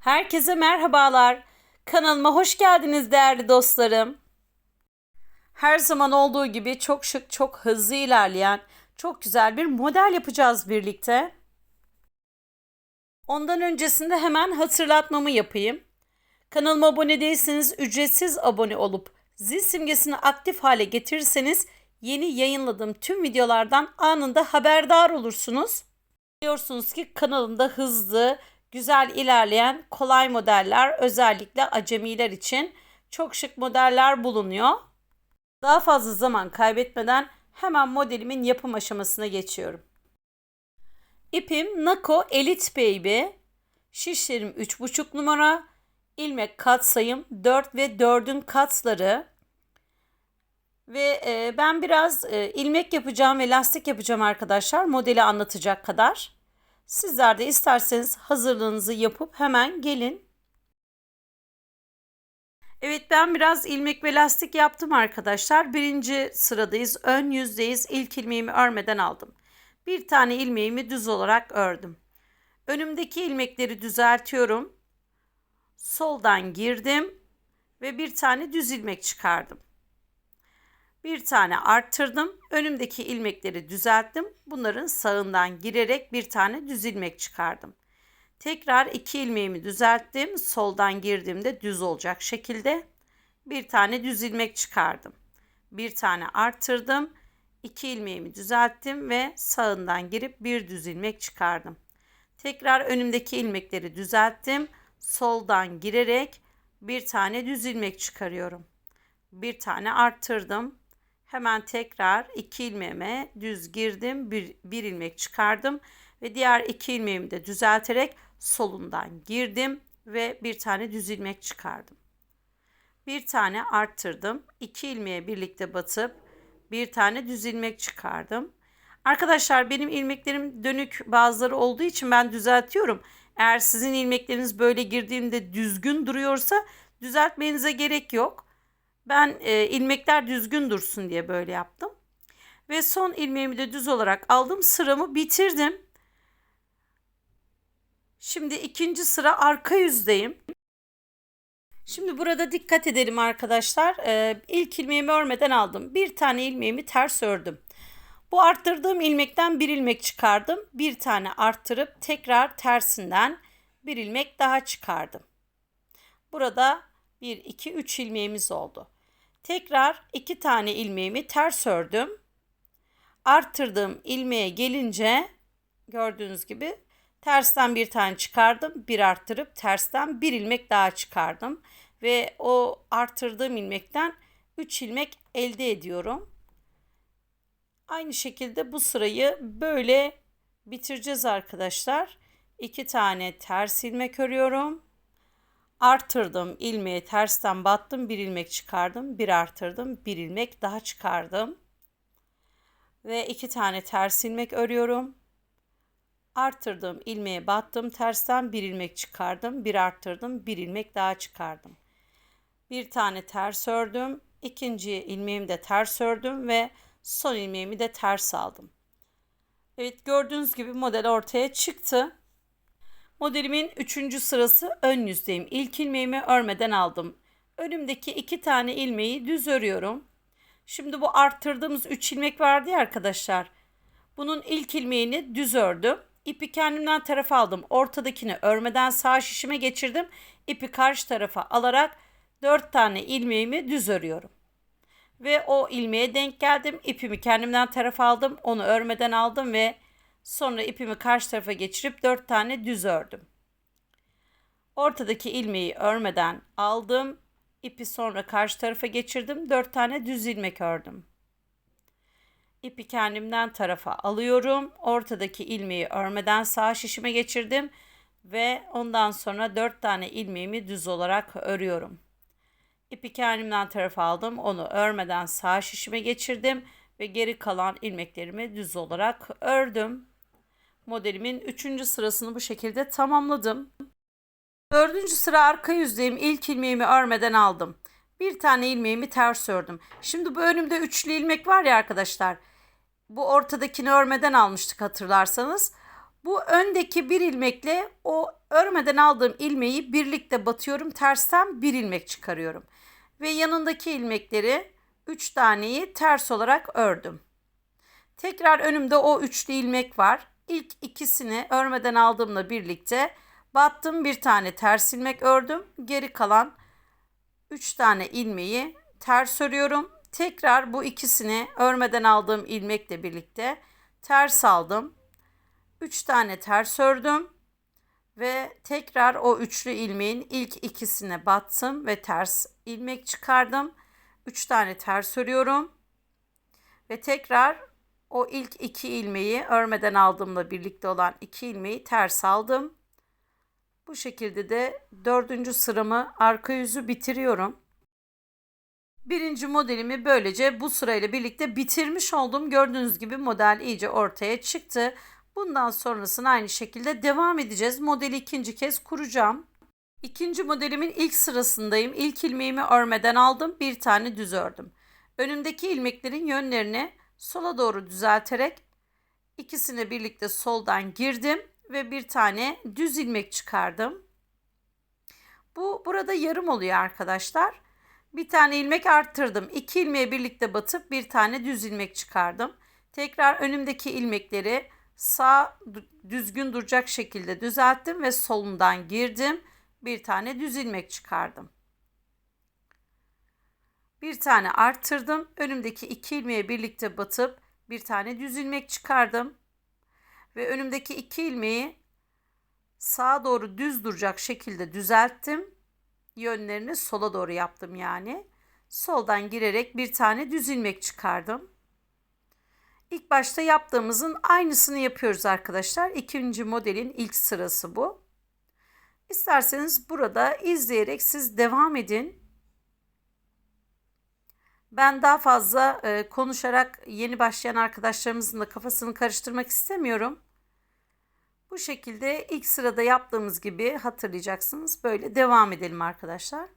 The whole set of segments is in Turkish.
Herkese merhabalar. Kanalıma hoş geldiniz değerli dostlarım. Her zaman olduğu gibi çok şık, çok hızlı ilerleyen, çok güzel bir model yapacağız birlikte. Ondan öncesinde hemen hatırlatmamı yapayım. Kanalıma abone değilseniz ücretsiz abone olup zil simgesini aktif hale getirirseniz yeni yayınladığım tüm videolardan anında haberdar olursunuz. Biliyorsunuz ki kanalımda hızlı, güzel ilerleyen kolay modeller özellikle acemiler için çok şık modeller bulunuyor. Daha fazla zaman kaybetmeden hemen modelimin yapım aşamasına geçiyorum. İpim Nako Elite Baby. Şişlerim 3,5 numara. ilmek kat sayım 4 ve 4'ün katları. Ve e, ben biraz e, ilmek yapacağım ve lastik yapacağım arkadaşlar. Modeli anlatacak kadar. Sizler de isterseniz hazırlığınızı yapıp hemen gelin. Evet ben biraz ilmek ve lastik yaptım arkadaşlar. Birinci sıradayız. Ön yüzdeyiz. İlk ilmeğimi örmeden aldım. Bir tane ilmeğimi düz olarak ördüm. Önümdeki ilmekleri düzeltiyorum. Soldan girdim ve bir tane düz ilmek çıkardım. Bir tane arttırdım. Önümdeki ilmekleri düzelttim. Bunların sağından girerek bir tane düz ilmek çıkardım. Tekrar iki ilmeğimi düzelttim. Soldan girdiğimde düz olacak şekilde bir tane düz ilmek çıkardım. Bir tane arttırdım. iki ilmeğimi düzelttim ve sağından girip bir düz ilmek çıkardım. Tekrar önümdeki ilmekleri düzelttim. Soldan girerek bir tane düz ilmek çıkarıyorum. Bir tane arttırdım. Hemen tekrar iki ilmeğime düz girdim. Bir, bir ilmek çıkardım. Ve diğer iki ilmeğimi de düzelterek solundan girdim. Ve bir tane düz ilmek çıkardım. Bir tane arttırdım. iki ilmeğe birlikte batıp bir tane düz ilmek çıkardım. Arkadaşlar benim ilmeklerim dönük bazıları olduğu için ben düzeltiyorum. Eğer sizin ilmekleriniz böyle girdiğinde düzgün duruyorsa düzeltmenize gerek yok. Ben e, ilmekler düzgün dursun diye böyle yaptım. Ve son ilmeğimi de düz olarak aldım. Sıramı bitirdim. Şimdi ikinci sıra arka yüzdeyim. Şimdi burada dikkat edelim arkadaşlar. Ee, ilk ilmeğimi örmeden aldım. Bir tane ilmeğimi ters ördüm. Bu arttırdığım ilmekten bir ilmek çıkardım. Bir tane arttırıp tekrar tersinden bir ilmek daha çıkardım. Burada 1, 2, 3 ilmeğimiz oldu. Tekrar iki tane ilmeğimi ters ördüm. Arttırdığım ilmeğe gelince gördüğünüz gibi tersten bir tane çıkardım. Bir arttırıp tersten bir ilmek daha çıkardım. Ve o arttırdığım ilmekten 3 ilmek elde ediyorum. Aynı şekilde bu sırayı böyle bitireceğiz arkadaşlar. 2 tane ters ilmek örüyorum artırdım ilmeği tersten battım bir ilmek çıkardım bir artırdım bir ilmek daha çıkardım. Ve iki tane ters ilmek örüyorum. Artırdım ilmeğe battım tersten bir ilmek çıkardım bir arttırdım bir ilmek daha çıkardım. Bir tane ters ördüm ikinci ilmeğimi de ters ördüm ve son ilmeğimi de ters aldım. Evet gördüğünüz gibi model ortaya çıktı. Modelimin üçüncü sırası ön yüzdeyim. İlk ilmeğimi örmeden aldım. Önümdeki iki tane ilmeği düz örüyorum. Şimdi bu arttırdığımız üç ilmek vardı ya arkadaşlar. Bunun ilk ilmeğini düz ördüm. İpi kendimden tarafa aldım. Ortadakini örmeden sağ şişime geçirdim. İpi karşı tarafa alarak dört tane ilmeğimi düz örüyorum. Ve o ilmeğe denk geldim. İpimi kendimden tarafa aldım. Onu örmeden aldım ve Sonra ipimi karşı tarafa geçirip 4 tane düz ördüm. Ortadaki ilmeği örmeden aldım. İpi sonra karşı tarafa geçirdim. 4 tane düz ilmek ördüm. İpi kendimden tarafa alıyorum. Ortadaki ilmeği örmeden sağ şişime geçirdim ve ondan sonra 4 tane ilmeğimi düz olarak örüyorum. İpi kendimden tarafa aldım. Onu örmeden sağ şişime geçirdim ve geri kalan ilmeklerimi düz olarak ördüm modelimin 3. sırasını bu şekilde tamamladım. 4. sıra arka yüzdeyim. İlk ilmeğimi örmeden aldım. Bir tane ilmeğimi ters ördüm. Şimdi bu önümde üçlü ilmek var ya arkadaşlar. Bu ortadakini örmeden almıştık hatırlarsanız. Bu öndeki bir ilmekle o örmeden aldığım ilmeği birlikte batıyorum. Tersten bir ilmek çıkarıyorum. Ve yanındaki ilmekleri 3 taneyi ters olarak ördüm. Tekrar önümde o üçlü ilmek var. İlk ikisini örmeden aldığımla birlikte battım bir tane ters ilmek ördüm. Geri kalan 3 tane ilmeği ters örüyorum. Tekrar bu ikisini örmeden aldığım ilmekle birlikte ters aldım. 3 tane ters ördüm ve tekrar o üçlü ilmeğin ilk ikisine battım ve ters ilmek çıkardım. 3 tane ters örüyorum ve tekrar o ilk iki ilmeği örmeden aldığımla birlikte olan iki ilmeği ters aldım. Bu şekilde de dördüncü sıramı arka yüzü bitiriyorum. Birinci modelimi böylece bu sırayla birlikte bitirmiş oldum. Gördüğünüz gibi model iyice ortaya çıktı. Bundan sonrasını aynı şekilde devam edeceğiz. Modeli ikinci kez kuracağım. İkinci modelimin ilk sırasındayım. İlk ilmeğimi örmeden aldım. Bir tane düz ördüm. Önümdeki ilmeklerin yönlerini sola doğru düzelterek ikisini birlikte soldan girdim ve bir tane düz ilmek çıkardım. Bu burada yarım oluyor arkadaşlar. Bir tane ilmek arttırdım. İki ilmeği birlikte batıp bir tane düz ilmek çıkardım. Tekrar önümdeki ilmekleri sağ düzgün duracak şekilde düzelttim ve solundan girdim. Bir tane düz ilmek çıkardım. Bir tane arttırdım. Önümdeki iki ilmeği birlikte batıp bir tane düz ilmek çıkardım. Ve önümdeki iki ilmeği sağa doğru düz duracak şekilde düzelttim. Yönlerini sola doğru yaptım yani. Soldan girerek bir tane düz ilmek çıkardım. İlk başta yaptığımızın aynısını yapıyoruz arkadaşlar. İkinci modelin ilk sırası bu. İsterseniz burada izleyerek siz devam edin. Ben daha fazla e, konuşarak yeni başlayan arkadaşlarımızın da kafasını karıştırmak istemiyorum. Bu şekilde ilk sırada yaptığımız gibi hatırlayacaksınız. Böyle devam edelim arkadaşlar.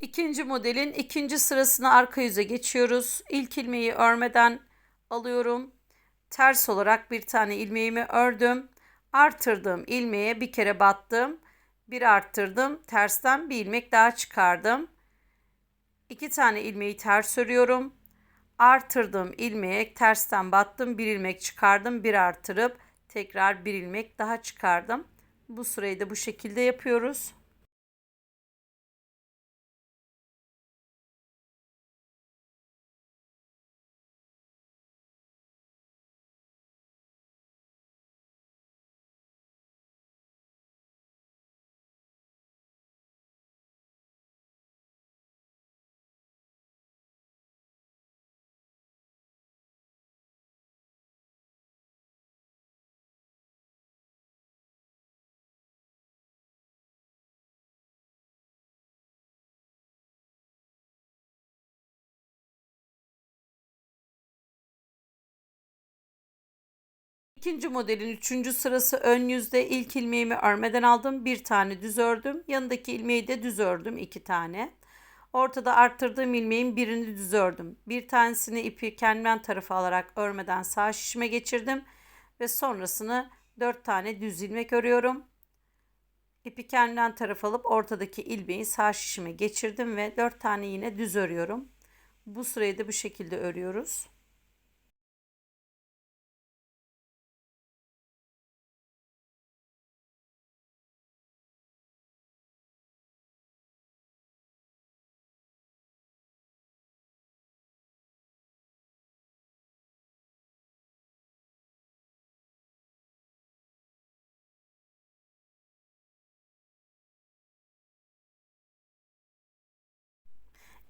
İkinci modelin ikinci sırasını arka yüze geçiyoruz. İlk ilmeği örmeden alıyorum. Ters olarak bir tane ilmeğimi ördüm. Artırdığım ilmeğe bir kere battım. Bir arttırdım. Tersten bir ilmek daha çıkardım. İki tane ilmeği ters örüyorum. Artırdığım ilmeğe tersten battım. Bir ilmek çıkardım. Bir artırıp tekrar bir ilmek daha çıkardım. Bu sırayı da bu şekilde yapıyoruz. İkinci modelin üçüncü sırası ön yüzde ilk ilmeğimi örmeden aldım. Bir tane düz ördüm. Yanındaki ilmeği de düz ördüm. iki tane. Ortada arttırdığım ilmeğin birini düz ördüm. Bir tanesini ipi kendimden tarafa alarak örmeden sağ şişime geçirdim. Ve sonrasını dört tane düz ilmek örüyorum. İpi kendimden tarafa alıp ortadaki ilmeği sağ şişime geçirdim ve dört tane yine düz örüyorum. Bu sırayı da bu şekilde örüyoruz.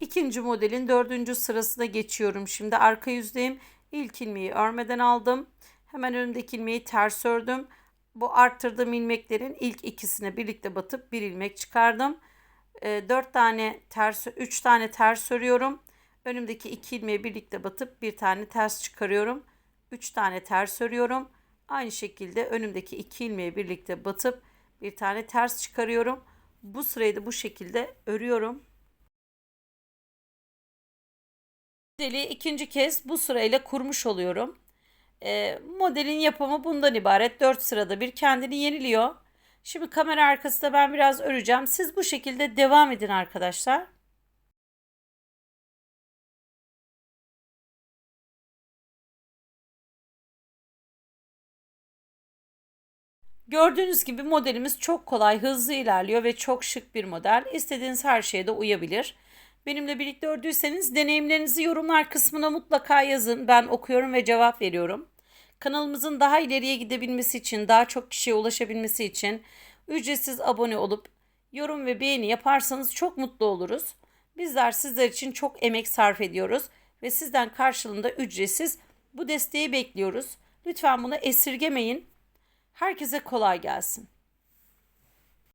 İkinci modelin dördüncü sırasına geçiyorum. Şimdi arka yüzdeyim. İlk ilmeği örmeden aldım. Hemen önümdeki ilmeği ters ördüm. Bu arttırdığım ilmeklerin ilk ikisine birlikte batıp bir ilmek çıkardım. 4 tane ters 3 tane ters örüyorum. Önümdeki iki ilmeği birlikte batıp bir tane ters çıkarıyorum. 3 tane ters örüyorum. Aynı şekilde önümdeki iki ilmeği birlikte batıp bir tane ters çıkarıyorum. Bu sırayı da bu şekilde örüyorum. Modeli ikinci kez bu sırayla kurmuş oluyorum. E, modelin yapımı bundan ibaret. 4 sırada bir kendini yeniliyor. Şimdi kamera arkasında ben biraz öreceğim. Siz bu şekilde devam edin arkadaşlar. Gördüğünüz gibi modelimiz çok kolay, hızlı ilerliyor ve çok şık bir model. İstediğiniz her şeye de uyabilir. Benimle birlikte ördüyseniz deneyimlerinizi yorumlar kısmına mutlaka yazın. Ben okuyorum ve cevap veriyorum. Kanalımızın daha ileriye gidebilmesi için, daha çok kişiye ulaşabilmesi için ücretsiz abone olup yorum ve beğeni yaparsanız çok mutlu oluruz. Bizler sizler için çok emek sarf ediyoruz ve sizden karşılığında ücretsiz bu desteği bekliyoruz. Lütfen bunu esirgemeyin. Herkese kolay gelsin.